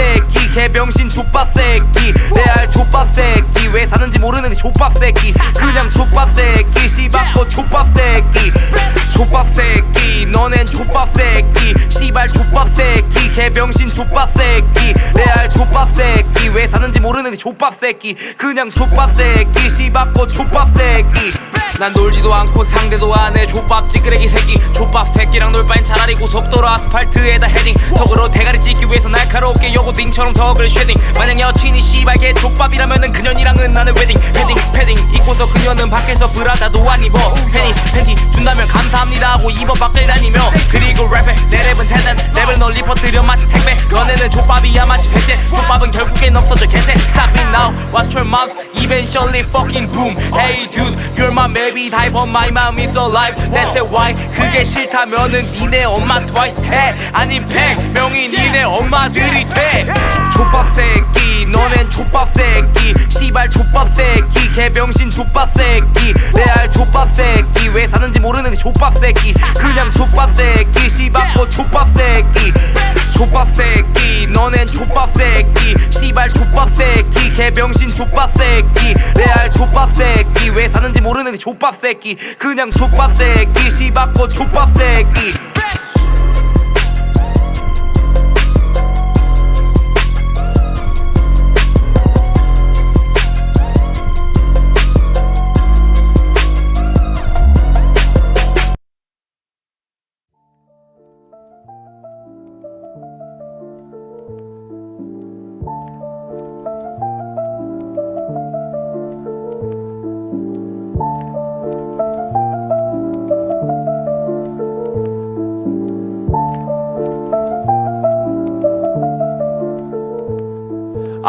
big 개병신 족밥 새끼 레알 족밥 새끼 왜 사는지 모르는 족밥 새끼 그냥 족밥 새끼 씨발거 족밥 새끼 족밥 새끼 너넨 족밥 새끼 씨발 족밥 새끼 개병신 족밥 새끼 레알 족밥 새끼 왜 사는지 모르는 족밥 새끼 그냥 족밥 새끼 씨발거 족밥 새끼 난 놀지도 않고 상대도 안해 족밥 찌끄레기 새끼 족밥 새끼랑 놀 바엔 차라리 고속도로 아스팔트에다 헤딩 턱으로 대가리 찍기 위해서 날카롭게 요고딩처럼 턱을 쉐딩. 만약 여친이 씨발게 족밥이라면은 그년이랑은 나는 웨딩 헤딩 패딩. 입고서 그녀는 밖에서 브라자도 안 입어. 팬이 팬티 준다면 감사합니다 하고 입어 밖을 다니며. 그리고 랩해. 내 랩은 대단. 랩을 널리 퍼뜨려 마치 택배. 너네는 족밥이야 마치 배째 족밥은 결국엔 없어져 개체 Stop it now. Watch your mouth. Eventually fucking boom. Hey dude. You're my baby type but my mom is alive. 대체 why. 그게 싫다면은 니네 엄마 twice 해. 아님 팩 명이 니네 엄마들이 돼 족밥 새끼 너넨 족밥 새끼 씨발 족밥 새끼 개병신 족밥 새끼 레알 족밥 새끼 왜 사는지 모르는 족밥 새끼 그냥 족밥 새끼 씨발거 족밥 새끼. 족밥 새끼 너넨 족밥 새끼 씨발 족밥 새끼 개병신 족밥 새끼 레알 족밥 새끼 왜 사는지 모르는 족밥 새끼 그냥 족밥 새끼 씨발거 족밥 새끼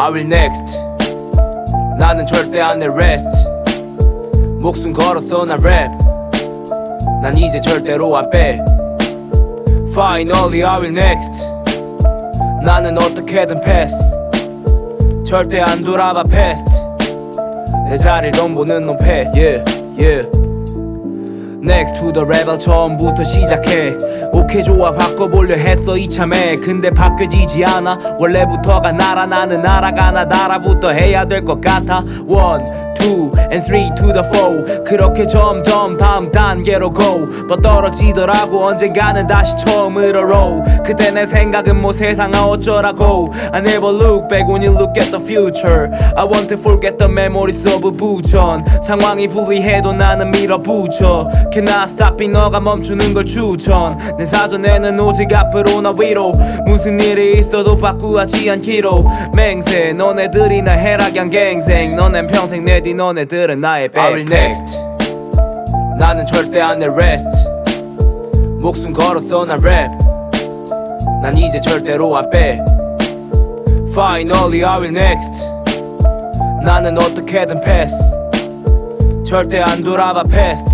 I will next. 나는 절대 안해 rest. 목숨 걸었어 나랩난 이제 절대로 안빼. Finally I will next. 나는 어떻게든 패스 절대 안 돌아봐 패스트 내 자리를 덤보는 놈패 yeah yeah. Next to the rebel 처음부터 시작해 오케이 좋아. 바꿔보려 했어 이참에. 근데 바뀌어지지 않아. 원래부터가 나라. 나는 알아가나 나라부터 해야 될 것 같아. 원 and 3 to the 4 그렇게 점점 다음 단계로 go. 뻗 떨어지더라고 언젠가는 다시 처음으로 roll. 그때 내 생각은 뭐 세상아 어쩌라고. I never look back when you look at the future. I want to forget the memories of 부천. 상황이 불리해도 나는 밀어붙여. Can I stop it 너가 멈추는 걸 추천? 내 사전에는 오직 앞으로 나 위로. 무슨 일이 있어도 바꾸지 않기로. 맹세 너네들이나 해락양 갱생. 너넨 평생 내뒤 너네들은 나의 백 I will next. 나는 절대 안해 rest. 목숨 걸었어 나랩난 이제 절대로 안빼. Finally I will next. 나는 어떻게든 패스. 절대 안 돌아봐 패스트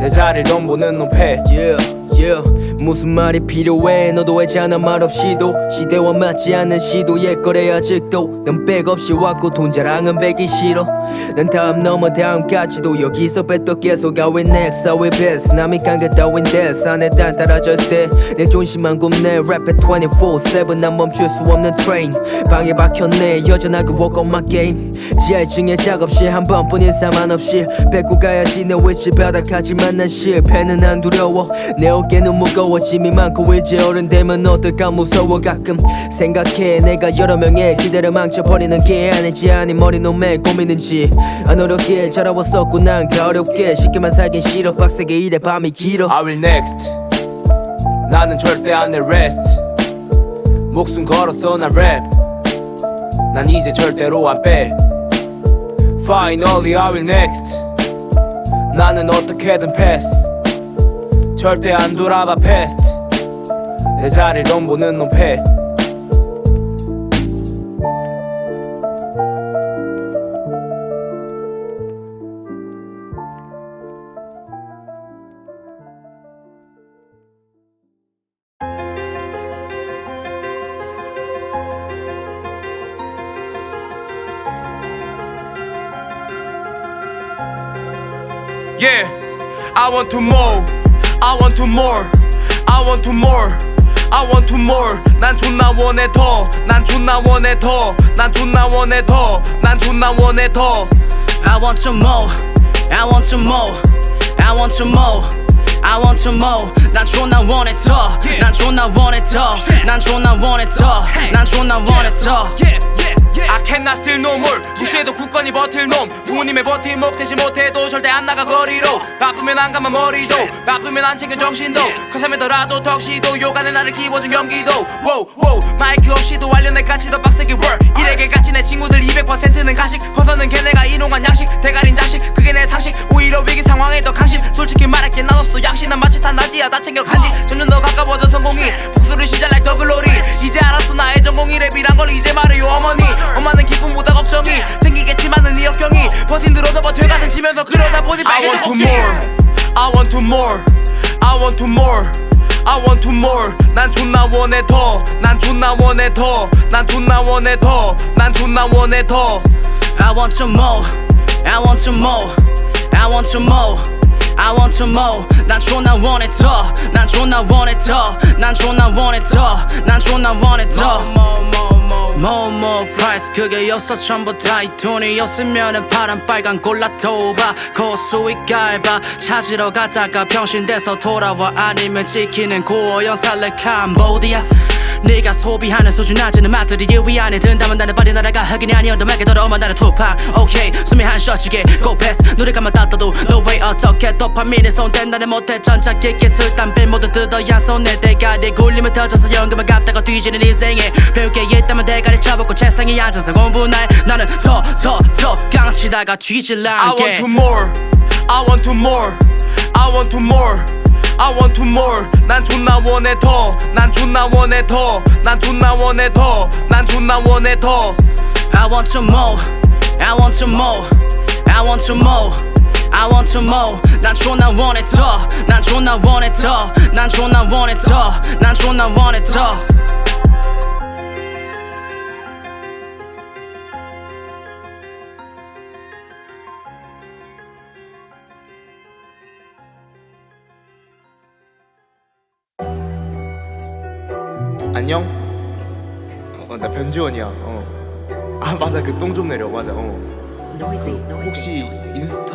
내 자리를 덤보는 놈패. Yeah, yeah. 무슨 말이 필요해? 너도 했잖아? 말없이도 시대와 맞지 않는 시도 옛거래 아직도 난 백없이 왔고 돈 자랑은 배기 싫어. 난 다음 넘어 다음까지도 여기서 뱉어 계속 I will next I will best. 남이 깐게 따윈 데스 안에 단따라졌대. 내 존심만 굽네. 랩에 24-7 난 멈출 수 없는 트레인 방에 박혔네. walk on my game 지하층에 작업실 한 번뿐인 사만 없이. 뱉고 가야지. 내 위치 바닥하지만 난 실패는 안 두려워. 내 어깨는 무거워 짐이 많고 이제 어른 되면 어떨까 무서워 가끔 생각해. 내가 여러 명의 기대를 망쳐버리는 게 아닌지 아닌 머리 놈의 고민인지. 안 어렵게 자라왔었고 난 어렵게 쉽게만 살긴 싫어. 빡세게 일해 밤이 길어. I will next. 나는 절대 안해 rest. 목숨 걸었어 나랩난 이제 절대로 안빼. Finally I will next. 나는 어떻게든 패스 절대 안 돌아봐 패스트 내 자리를 덤보는 놈패 Yeah, I want to more. I want to more. I want to more. I want to more 난 존나 원해 더난 존나 원해 더난 존나 원해 더난 존나 원해 더 I want some more. I want some more. I want some more. I want some more. 난 존나 원해 더. 난 존나 원해 더. 난 존나 원해 더. 난 존나 원해 더. I cannot still no more. 무시해도 굳건히 버틸 놈. 부모님의 버팀 목 대신 못해도 절대 안 나가 거리로. 바쁘면 안 감아 머리도. 바쁘면 안 챙겨 정신도. 커서면더라도 덕시도. 요간에 나를 키워준 경기도. Wow, wow. 마이크 없이도 완료내 같이 더 빡세게 월 일에게 같이 내 친구들 200%는 가식. 커서는 걔네가 인용한 양식. 대가린 자식. 그게 내 상식. 오히려 위기 상황에 더 강심. 솔직히 말할게. 난 없어. 양심 난 마치 탄나지야. 다 챙겨 간지. 점점 더 가까워져 성공이. 복수를 시작 like 더 글로리 이제 알았어. 나의 전공이 랩이란 걸 이제 말해요 어머니 엄마는 기쁨보다 걱정이 생기겠지만은 이 역경이 버틴 들어도 버텨 가슴 치면서 그러다 보니 I want 빨개져 to more. I want to more I want to more I want to more 난 존나 원해 더난 존나 원해 더난 존나 원해 더난 존나 원해 더 I want some more. I want some more. I want some more. I want some more. 난 존나 원해 더. 난 존나 원해 더. 난 존나 원해 더. 난 존나 원해 더. More more price 그게 없어. 전부 다이 돈이 없으면은 파란 빨간 골라토 봐 고수익 갈바. 찾으러 가다가 병신돼서 돌아와. 아니면 지키는 고어형 살래 캄보디아 네가 소비하는 수준 낮은 맛들이 유위 안에 든다면 나는 빨리 날아가 흑인이 아니어도 맑게 돌아오면 나는 투팍. 오케이 숨이 한 셔치게 go 패스 눈을 감아 닫아도 no way 어떻게 도파민에 손댄 나를 못해 전착기기 술 담배 모두 뜯어야 손에 대가리 굴리면 터져서 연금을 갚다가 뒤지는 인생에 배울 게 있다면 대가리 쳐먹고 책상에 앉아서 공부 날 나는 더 더더 깡치다가 뒤질라 I want 게 to more. I want to more. I want to more I want to more 난 존나 원해 더난 존나 원해 더난 존나 원해 더난 존나 원해 더 I want some more. I want some more. I want some more. I want some more. 난 존나 원해 더. 난 존나 원해 더. 난 존나 원해 더. 난 존나 원해 더. 안녕? 어, 나 변지원이야. 어. 아 맞아. 그 똥 좀 내려. 맞아. 어. 그 혹시 인스타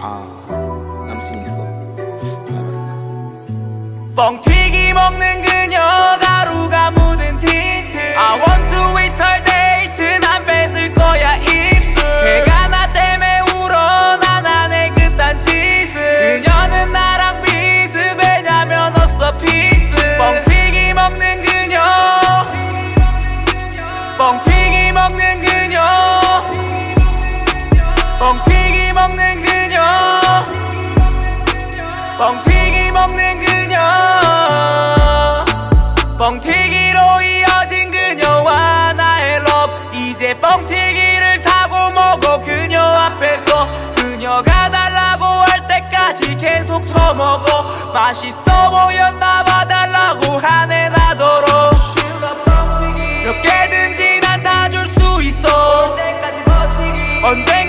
아 남친 있어? 알았어. 뻥튀기 먹는 그녀 뻥튀기로 이어진 그녀와 나의 러브 이제 뻥튀기를 사고 먹어 그녀 앞에서. 그녀가 달라고 할 때까지 계속 처먹어. 맛있어 보였나 봐 달라고 하네 나도록 몇 개든지 난 다 줄 수 있어. 언젠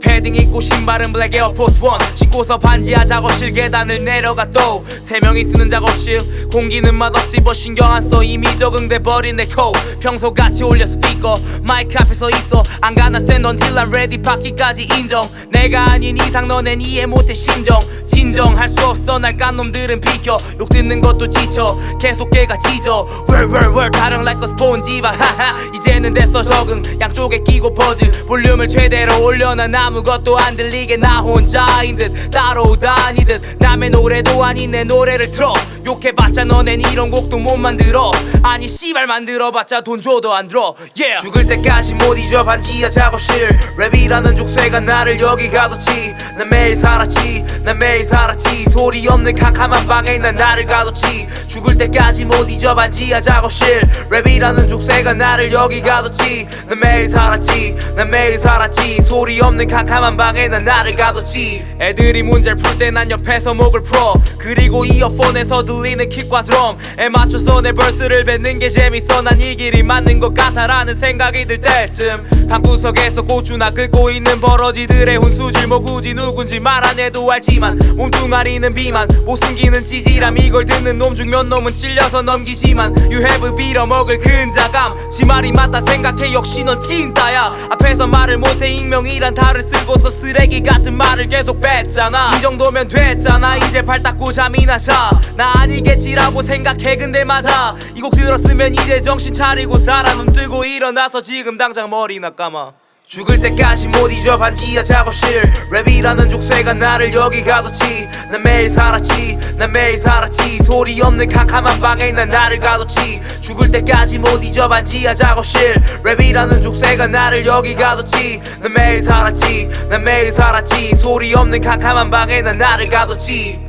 패딩 입고 신발은 블랙 에어포스 원 신고서 반지하 작업실 계단을 내려가 또 세 명이 쓰는 작업실. 공기는 맛없지 뭐 신경 안 써. 이미 적응돼 버린 내코 평소 같이 올려 스피커. 마이크 앞에 서 있어. 안 가나 샌 until I'm ready. 받기까지 인정. 내가 아닌 이상 너넨 이해 못해 심정. 진정할 수 없어. 날 깐 놈들은 비켜. 욕 듣는 것도 지쳐. 계속 깨가 짖어. 월월월 다른 like a sponge 바 하하. 이제는 됐어 적응. 양쪽에 끼고 퍼즈 볼륨을 최대로 올려 난 아무것도 안 들리게 나 혼자인 듯 따라오다니 듯 남의 노래도 아닌 내 노래를 틀어. 욕해봤자 너넨 이런 곡도 못 만들어. 아니 씨발 만들어봤자 돈 줘도 안 들어. Yeah. 죽을 때까지 못 잊어 반지하 작업실 랩이라는 족쇄가 나를 여기 가뒀지. 난 매일 살았지 난 매일 살았지. 소리 없는 캄캄한 방에 난 나를 가뒀지. 죽을 때까지 못 잊어 반지하 작업실 랩이라는 족쇄가 나를 여기 가뒀지. 난 매일 살았지 난 매일 살았지. 소리 없는 캄캄한 방에 난 나를 가뒀지. 애들이 문제를 풀 때 난 옆에서 목을 풀어. 그리고 이어폰에서 들리는 킥과 드럼에 맞춰서 내 벌스를 뱉는 게 재밌어. 난 이 길이 맞는 것 같아라는 생각이 들 때쯤. 방구석에서 고추나 긁고 있는 버러지들의 훈수질. 뭐 굳이 누군지 말 안 해도 알지만 몸뚱아리는 비만. 못 숨기는 찌질함. 이걸 듣는 놈 중 몇 놈은 찔려서 넘기지만. You have 빌어먹을 근자감. 지 말이 맞다 생각해. 역시 넌 찐따야. 앞에서 말을 못해 익명이란 달을 쓰고서 쓰레기 같은 말을 계속 뱉잖아. 이 정도면 됐잖아 이제 발 닦고 잠이나 자 나 아니겠지라고 생각해 근데 맞아. 이 곡 들었으면 이제 정신 차리고 살아. 눈 뜨고 일어나서 지금 당장 머리나 감아 죽을 때까지 못 잊어 반지하 작업실. 랩이라는 족쇄가 나를 여기 가뒀지. 난 매일 살았지 난 매일 살았지. 소리 없는 캄캄한 방에 난 나를 가뒀지. 죽을 때까지 못 잊어 반지하 작업실. 랩이라는 족쇄가 나를 여기 가뒀지. 난 매일 살았지 난 매일 살았지. 소리 없는 캄캄한 방에 난 나를 가뒀지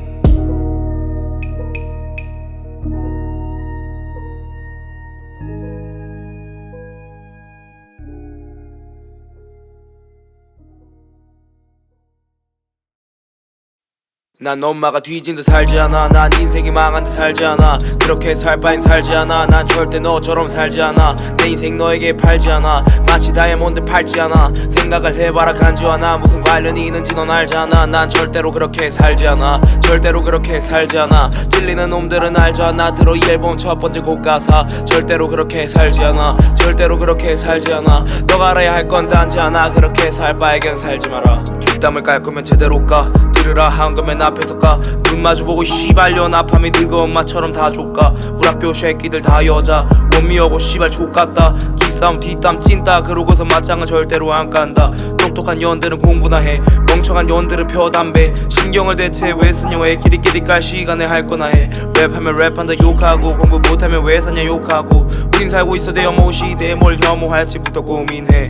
난 엄마가 뒤진 듯 살지 않아. 난 인생이 망한 듯 살지 않아. 그렇게 살 바엔 살지 않아. 난 절대 너처럼 살지 않아. 내 인생 너에게 팔지 않아. 마치 다이아몬드 팔지 않아. 생각을 해봐라 간지와나. 무슨 관련이 있는지 넌 알잖아. 난 절대로 그렇게 살지 않아. 절대로 그렇게 살지 않아. 찔리는 놈들은 알잖아 들어 이 앨범 첫 번째 곡 가사. 절대로 그렇게 살지 않아. 절대로 그렇게 살지 않아. 너가 알아야 할 건 단지 하나. 그렇게 살 바에 그냥 살지 마라 뒷담을 깔 거면 제대로 까 들으라 한 거면 앞에서 까눈 마주보고 씨발년 아팜이 늙어 엄마처럼 다 족가. 우리 학교 새끼들 다 여자. 원미하고 씨발 족같다. 기싸움 뒷담 찐따. 그러고서 맞짱은 절대로 안 깐다. 똑똑한 년들은 공부나 해. 멍청한 년들은 펴 담배. 신경을 대체 왜 쓰냐 왜 끼리끼리 깔 시간에 할 거나 해. 랩하면 랩한다 욕하고 공부 못하면 왜 사냐 욕하고. 우린 살고 있어 대혐오 시대에 뭘 혐오할지부터 고민해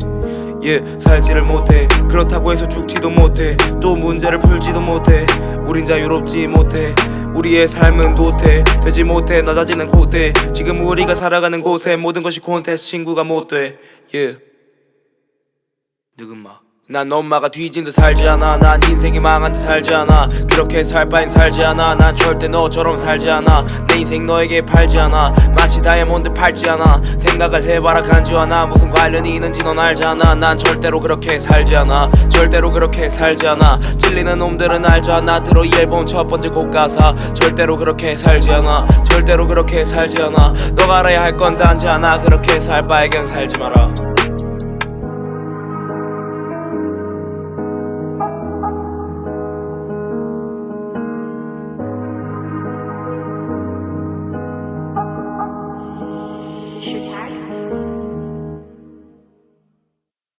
예, 살지를 못해. 그렇다고 해서 죽지도 못해. 또 문제를 풀지도 못해. 우린 자유롭지 못해. 우리의 삶은 도태. 되지 못해 낮아지는 고대 지금 우리가 살아가는 곳에 모든 것이 콘테스트 친구가 못돼. 예. 느금마 난 엄마가 뒤진 듯 살지 않아. 난 인생이 망한 듯 살지 않아. 그렇게 살 바엔 살지 않아. 난 절대 너처럼 살지 않아. 내 인생 너에게 팔지 않아. 마치 다이아몬드 팔지 않아. 생각을 해봐라 간지와나. 무슨 관련이 있는지 넌 알잖아. 난 절대로 그렇게 살지 않아. 절대로 그렇게 살지 않아. 찔리는 놈들은 알잖아 들어 이 앨범 첫 번째 곡 가사. 절대로 그렇게 살지 않아. 절대로 그렇게 살지 않아. 너가 알아야 할 건 단지 하나. 그렇게 살 바에 그냥 살지 마라